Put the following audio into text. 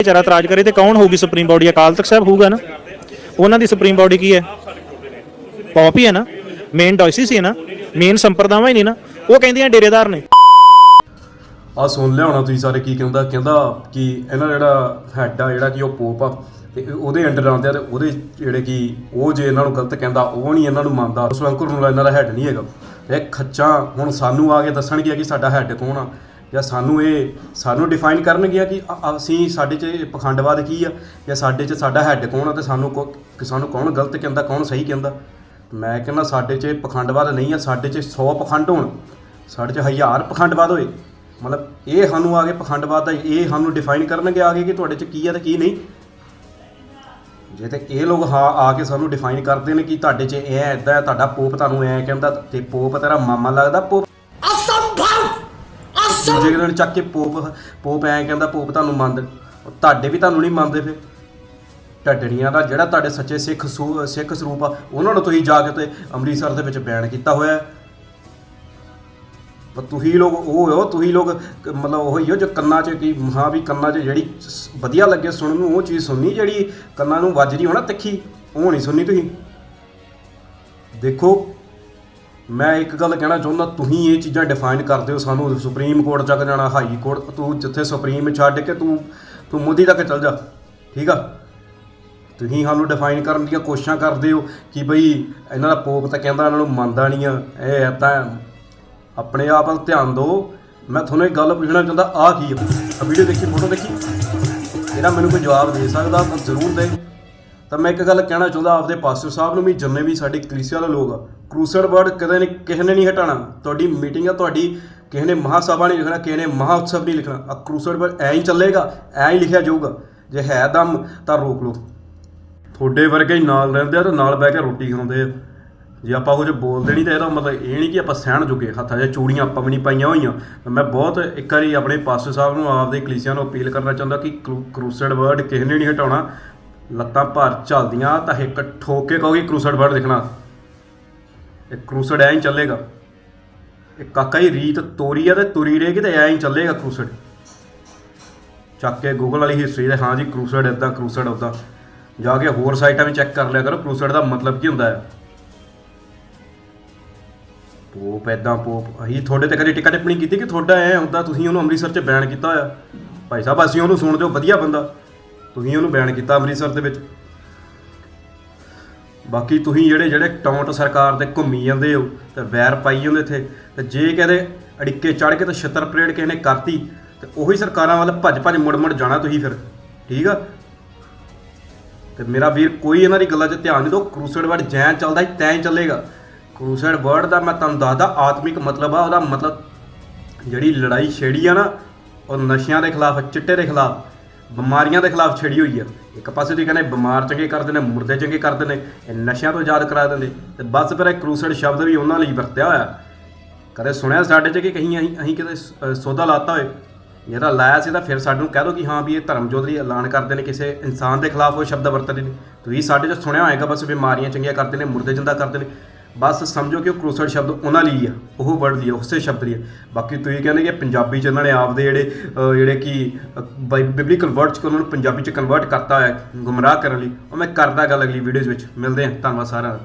ਵਿਚਾਰਾ ਇਤਰਾਜ਼ ਕਰੇ ਤੇ ਕੌਣ ਹੋਊਗੀ ਸੁਪਰੀਮ ਬਾਡੀ ਅਕਾਲ ਤਖਤ ਸਾਹਿਬ ਹੋਊਗਾ ਨਾ। ਉਹਨਾਂ ਦੀ ਸੁਪਰੀਮ ਬਾਡੀ ਕੀ ਹੈ? ਪੌਪ ਹੀ ਹੈ ਨਾ। ਮੇਨ ਡਾਇਸਿਸ ਹੀ ਹੈ ਨਾ। ਮੇਨ ਸੰਪਰਦਾਵਾਂ ਹੀ ਨਹੀਂ ਨਾ। ਉਹ ਕਹਿੰਦੀਆਂ ਡੇਰੇਦਾਰ ਨੇ। ਆ ਸੁਣ ਲਿਆ ਹੋਣਾ ਤੁਸੀਂ ਸਾਰੇ ਕੀ ਕਹਿੰਦਾ। ਕਹਿੰਦਾ ਕਿ ਇਹਨਾਂ ਜਿਹੜਾ ਹੈਡ ਆ, ਜਿਹੜਾ ਕਿ ਉਹ ਪੋਪ ਆ, ਤੇ ਉਹਦੇ ਅੰਡਰ ਆਉਂਦੇ ਆ ਤੇ ਉਹਦੇ ਜਿਹੜੇ ਕਿ ਉਹ ਜੇ ਇਹਨਾਂ ਨੂੰ ਗਲਤ ਕਹਿੰਦਾ, ਉਹ ਨਹੀਂ ਇਹਨਾਂ ਨੂੰ ਮੰਨਦਾ। ਉਸ ਨੂੰ ਇਹਨਾਂ ਦਾ ਹੈਡ ਨਹੀਂ ਹੈਗਾ। ਤੇ ਇਹ ਖੱਚਾਂ ਹੁਣ ਸਾਨੂੰ ਆ ਕੇ ਦੱਸਣਗੇ ਕਿ ਸਾਡਾ ਹੈਡ ਕੌਣ ਆ। ਜਾਂ ਸਾਨੂੰ ਇਹ, ਸਾਨੂੰ ਡਿਫਾਈਨ ਕਰਨਗੇ ਕਿ ਅ- ਅਸੀਂ ਸਾਡੇ 'ਚ ਇਹ ਪਖੰਡਵਾਦ ਕੀ ਆ? ਜਾਂ ਸਾਡੇ 'ਚ ਸਾਡਾ ਹੈੱਡ ਕੌਣ ਆ ਤੇ ਸਾਨੂੰ ਕੌ, ਕਿ ਸਾਨੂੰ ਕੌਣ ਗਲਤ ਕਹਿੰਦਾ, ਕੌਣ ਸਹੀ ਕਹਿੰਦਾ? ਮੈਂ ਕਹਿੰਦਾ ਸਾਡੇ 'ਚ ਪਖੰਡਵਾਦ ਨਹੀਂ ਆ, ਸਾਡੇ 'ਚ 100 ਪਖੰਡ ਹੋਣ। ਸਾਡੇ 'ਚ ਹਜ਼ਾਰ ਪਖੰਡਵਾਦ ਹੋਏ। ਮਤਲਬ ਇਹ ਸਾਨੂੰ ਆ ਕੇ ਪਖੰਡਵਾਦ ਦਾ ਇਹ ਸਾਨੂੰ ਡਿਫਾਈਨ ਕਰਨਗੇ ਆ ਕੇ ਕਿ ਤੁਹਾਡੇ 'ਚ ਕੀ ਆ ਤੇ ਕੀ ਨਹੀਂ। ਜੇ ਤੇ ਇਹ ਲੋਕ ਹਾਂ, ਆ ਕੇ ਸਾਨੂੰ ਡਿਫਾਈਨ ਕਰਦੇ ਨੇ ਕਿ ਤੁਹਾਡੇ 'ਚ ਇਹ ਐਦਾਂ ਹੈ, ਤੁਹਾਡਾ ਪੋਪ ਤੁਹਾਨੂੰ ਐ ਕਹਿੰਦਾ ਤੇ ਪੋਪ ਤੇਰਾ ਮਾਮਾ ਲੱਗਦਾ, ਪੋਪ ਅਸੰਭਵ! ਜੇ ਦਿਨ ਚੱਕ ਕੇ ਪੋਪ ਪੋਪ ਐਂ ਕਹਿੰਦਾ, ਪੋਪ ਤੁਹਾਨੂੰ ਮੰਨਦੇ ਤੁਹਾਡੇ ਵੀ ਤੁਹਾਨੂੰ ਨਹੀਂ ਮੰਨਦੇ ਫਿਰ। ਢੱਡਣੀਆਂ ਦਾ ਜਿਹੜਾ ਤੁਹਾਡੇ ਸੱਚੇ ਸਿੱਖ ਸਿੱਖ ਸਰੂਪ ਆ, ਉਹਨਾਂ ਨੂੰ ਤੁਸੀਂ ਜਾ ਕੇ ਤੇ ਅੰਮ੍ਰਿਤਸਰ ਦੇ ਵਿੱਚ ਬੈਨ ਕੀਤਾ ਹੋਇਆ ਹੈ। ਪਰ ਤੁਸੀਂ ਲੋਕ ਉਹ ਹੋ, ਤੁਸੀਂ ਲੋਕ ਮਤਲਬ ਉਹ ਹੀ ਹੋ ਜੋ ਕੰਨਾਂ 'ਚ ਕੀ ਹਾਂ ਵੀ ਕੰਨਾਂ 'ਚ ਜਿਹੜੀ ਵਧੀਆ ਲੱਗੇ ਸੁਣਨ ਨੂੰ, ਉਹ ਚੀਜ਼ ਸੁਣਨੀ ਜਿਹੜੀ ਕੰਨਾਂ ਨੂੰ ਵੱਜਦੀ ਹੋਣਾ ਤਿੱਖੀ, ਉਹ ਨਹੀਂ ਸੁਣਨੀ ਤੁਸੀਂ। ਦੇਖੋ ਮੈਂ ਇੱਕ ਗੱਲ ਕਹਿਣਾ ਚਾਹੁੰਦਾ, ਤੁਸੀਂ ਇਹ ਚੀਜ਼ਾਂ ਡਿਫਾਈਨ ਕਰਦੇ ਹੋ ਸਾਨੂੰ ਸੁਪਰੀਮ ਕੋਰਟ ਤੱਕ ਜਾਣਾ ਹਾਈ ਕੋਰਟ ਤੂੰ ਜਿੱਥੇ ਸੁਪਰੀਮ ਛੱਡ ਕੇ ਤੂੰ ਤੂੰ ਮੋਦੀ ਤੱਕ ਚੱਲ ਜਾ, ਠੀਕ ਆ? ਤੁਸੀਂ ਸਾਨੂੰ ਡਿਫਾਈਨ ਕਰਨ ਦੀਆਂ ਕੋਸ਼ਿਸ਼ਾਂ ਕਰਦੇ ਹੋ ਕਿ ਬਈ ਇਹਨਾਂ ਦਾ ਪੋਪ ਤਾਂ ਕਹਿੰਦਾ ਇਹਨਾਂ ਨੂੰ ਮੰਨਦਾ ਨਹੀਂ ਆ, ਇਹ ਤਾਂ ਆਪਣੇ ਆਪ ਵੱਲ ਧਿਆਨ ਦਿਓ। ਮੈਂ ਤੁਹਾਨੂੰ ਇੱਕ ਗੱਲ ਪੁੱਛਣਾ ਚਾਹੁੰਦਾ ਆ ਕੀ ਆ? ਆ ਵੀਡੀਓ ਦੇਖੀ ਫੋਟੋ ਦੇਖੀ? ਇਹਦਾ ਮੈਨੂੰ ਕੋਈ ਜਵਾਬ ਦੇ ਸਕਦਾ, ਤਾਂ ਜ਼ਰੂਰ ਦੇ। ਤਾਂ ਮੈਂ ਇੱਕ ਗੱਲ ਕਹਿਣਾ ਚਾਹੁੰਦਾ ਆਪਦੇ ਪਾਸਟਰ ਸਾਹਿਬ ਨੂੰ ਵੀ, ਜਿੰਨੇ ਵੀ ਸਾਡੇ ਕਲੀਸਿਆ ਵਾਲੇ ਲੋਕ ਆ ਕਰੂਸਡ ਵਰਡ ਕਦੇ ਨਹੀਂ, ਕਿਸੇ ਨੇ ਨਹੀਂ ਹਟਾਣਾ ਤੁਹਾਡੀ ਮੀਟਿੰਗ ਆ, ਤੁਹਾਡੀ ਕਿਸੇ ਨੇ ਮਹਾਸਭਾ ਨਹੀਂ ਲਿਖਣਾ, ਕਿਸੇ ਨੇ ਮਹਾ ਉਤਸਵ ਨਹੀਂ ਲਿਖਣਾ। ਆ ਕਰੂਸਡ ਵਰਡ ਐਂ ਹੀ ਚੱਲੇਗਾ, ਐਂ ਹੀ ਲਿਖਿਆ ਜਾਊਗਾ। ਜੇ ਹੈ ਦਮ, ਤਾਂ ਰੋਕ ਲਓ। ਤੁਹਾਡੇ ਵਰਗੇ ਹੀ ਨਾਲ ਰਹਿੰਦੇ ਆ ਤੇ ਨਾਲ ਬਹਿ ਕੇ ਰੋਟੀ ਖਾਂਦੇ ਆ। ਜੇ ਆਪਾਂ ਕੁਝ ਬੋਲਦੇ ਨਹੀਂ ਤਾਂ ਇਹਦਾ ਮਤਲਬ ਇਹ ਨਹੀਂ ਕਿ ਆਪਾਂ ਸਹਿਣ ਜੋਗੇ ਹੱਥਾਂ 'ਚ, ਚੂੜੀਆਂ ਆਪਾਂ ਵੀ ਨਹੀਂ ਪਾਈਆਂ ਹੋਈਆਂ। ਮੈਂ ਬਹੁਤ ਇੱਕ ਵਾਰੀ ਆਪਣੇ ਪਾਸਟਰ ਸਾਹਿਬ ਨੂੰ, ਆਪਦੇ ਕਲੀਸਿਆਂ ਨੂੰ ਅਪੀਲ ਕਰਨਾ ਚਾਹੁੰਦਾ ਕਿ ਕਰੂਸਡ ਵਰਡ ਕਿਸੇ ਨੇ ਨਹੀਂ ਹਟਾਉਣਾ। ਲੱਤਾਂ ਭਰ ਚੱਲਦੀਆਂ, ਤਾਂ ਇੱਕ ਠੋਕੇ ਕਹੋਗੇ, ਕਰੂਸਡ ਵਰਡ ਲਿਖਣਾ ਇਹ ਕਰੂਸਡ ਐਂ ਹੀ ਚੱਲੇਗਾ। ਇਹ ਕਾਕਾ ਹੀ ਰੀਤ ਤੋਰੀ ਆ ਤੇ ਤੁਰੀ ਰਹੇਗੀ ਤੇ ਐਂ ਹੀ ਚੱਲੇਗਾ ਕਰੂਸਡ। ਚੱਕ ਕੇ ਗੂਗਲ ਵਾਲੀ ਹਿਸਟਰੀ ਦੇ ਹਾਂ ਜੀ ਕਰੂਸੜ ਇਦਾਂ ਕਰੂਸਡ ਉਦਾਂ ਜਾ ਕੇ ਹੋਰ ਸਾਈਟਾਂ ਵੀ ਚੈੱਕ ਕਰ ਲਿਆ ਕਰੋ, ਕਰੂਸਡ ਦਾ ਮਤਲਬ ਕੀ ਹੁੰਦਾ ਹੈ ਪੋਪ ਐਦਾਂ ਪੋਪ। ਅਸੀਂ ਤੁਹਾਡੇ ਤੇ ਕਦੇ ਟਿਕਾ ਟਿੱਪਣੀ ਕੀਤੀ ਕਿ ਤੁਹਾਡਾ ਐ ਹੁੰਦਾ, ਤੁਸੀਂ ਉਹਨੂੰ ਅੰਮ੍ਰਿਤਸਰ 'ਚ ਬੈਨ ਕੀਤਾ ਹੋਇਆ? ਭਾਈ ਸਾਹਿਬ, ਅਸੀਂ ਉਹਨੂੰ ਸੁਣ ਦਿਓ ਵਧੀਆ ਬੰਦਾ। ਤੁਸੀਂ ਉਹਨੂੰ ਬੈਨ ਕੀਤਾ ਅੰਮ੍ਰਿਤਸਰ ਦੇ ਵਿੱਚ। ਬਾਕੀ ਤੁਸੀਂ ਜਿਹੜੇ ਜਿਹੜੇ ਟੌਂਟ ਸਰਕਾਰ ਦੇ ਘੁੰਮੀ ਜਾਂਦੇ ਹੋ, ਤੇ ਵੈਰ ਪਾਈ ਜਾਂਦੇ ਇੱਥੇ, ਤੇ ਜੇ ਕਹਦੇ ਅੜਿੱਕੇ ਚੜ ਕੇ ਤੇ ਛੱਤਰ ਪਰੇਡ ਕਿਸੇ ਨੇ ਕਰਤੀ, ਤੇ ਉਹੀ ਸਰਕਾਰਾਂ ਵੱਲ ਭੱਜ ਭੱਜ ਮੁੜ ਮੁੜ ਜਾਣਾ ਤੁਸੀਂ ਫਿਰ, ਠੀਕ ਆ? ਤੇ ਮੇਰਾ ਵੀਰ, ਕੋਈ ਇਹਨਾਂ ਦੀ ਗੱਲਾਂ 'ਚ ਧਿਆਨ ਨਹੀਂ ਦਿਓ ਕਰੂਸਡ ਵਰਡ ਜੈਂ ਚੱਲਦਾ ਸੀ, ਤੈਂ ਹੀ ਚੱਲੇਗਾ। ਕਰੂਸਡ ਵਰਡ ਦਾ ਮੈਂ ਤੁਹਾਨੂੰ ਦੱਸਦਾ, ਆਤਮਿਕ ਮਤਲਬ ਆ, ਉਹਦਾ ਮਤਲਬ ਜਿਹੜੀ ਲੜਾਈ ਛੇੜੀ ਆ ਨਾ, ਉਹ ਨਸ਼ਿਆਂ ਦੇ ਖਿਲਾਫ, ਚਿੱਟੇ ਦੇ ਖਿਲਾਫ ਬਿਮਾਰੀਆਂ ਦੇ ਖਿਲਾਫ ਛੇੜੀ ਹੋਈ ਆ। ਇੱਕ ਪਾਸੇ ਤੁਸੀਂ ਕਹਿੰਦੇ ਬਿਮਾਰ ਚੰਗੇ ਕਰਦੇ ਨੇ, ਮੁਰਦੇ ਚੰਗੇ ਕਰਦੇ ਨੇ, ਇਹ ਨਸ਼ਿਆਂ ਤੋਂ ਆਜ਼ਾਦ ਕਰਾ ਦਿੰਦੇ। ਤੇ ਬਸ ਫਿਰ ਇਹ ਕਰੂਸਡ ਸ਼ਬਦ ਵੀ ਉਹਨਾਂ ਲਈ ਵਰਤਿਆ ਹੋਇਆ। ਕਦੇ ਸੁਣਿਆ ਸਾਡੇ 'ਚ ਕਿ ਕਹੀਂ ਅਸੀਂ ਅਸੀਂ ਕਿਤੇ ਸੌਦਾ ਲਾਤਾ ਹੋਏ? ਜਿਹੜਾ ਲਾਇਆ ਸੀ ਤਾਂ ਫਿਰ ਸਾਨੂੰ ਕਹਿ ਦਿਓ ਕਿ ਹਾਂ ਵੀ ਇਹ ਧਰਮ ਜੋਧਰੀ ਐਲਾਨ ਕਰਦੇ ਨੇ, ਕਿਸੇ ਇਨਸਾਨ ਦੇ ਖਿਲਾਫ ਉਹ ਸ਼ਬਦ ਵਰਤਦੇ ਨੇ। ਤੁਸੀਂ ਸਾਡੇ 'ਚ ਸੁਣਿਆ ਹੋਏਗਾ ਬਸ ਬਿਮਾਰੀਆਂ ਚੰਗੀਆਂ ਕਰਦੇ ਨੇ, ਮੁਰਦੇ ਜਿੰਦਾ ਕਰਦੇ ਨੇ। ਬਸ ਸਮਝੋ ਕਿ ਉਹ ਕਰੂਸਡ ਸ਼ਬਦ ਉਹਨਾਂ ਲਈ ਆ ਉਹ ਵਰਡ ਲਈ ਆ ਉਸੇ ਸ਼ਬਦ ਲਈ ਆ। ਬਾਕੀ ਤੁਸੀਂ ਕਹਿੰਦੇ ਕਿ ਪੰਜਾਬੀ 'ਚ ਇਹਨਾਂ ਨੇ ਆਪਦੇ ਜਿਹੜੇ ਅ, ਜਿਹੜੇ ਕਿ ਬਿਬਲੀਕਲ ਵਰਡਸ ਕੋ ਉਹਨਾਂ ਨੂੰ ਪੰਜਾਬੀ 'ਚ ਕਨਵਰਟ ਕਰਤਾ ਹੈ ਗੁੰਮਰਾਹ ਕਰਨ ਲਈ। ਉਹ ਮੈਂ ਕਰਦਾ ਗੱਲ ਅਗਲੀ ਵੀਡੀਓਜ਼ ਵਿੱਚ। ਮਿਲਦੇ ਹਾਂ ਧੰਨਵਾਦ ਸਾਰਿਆਂ ਦਾ।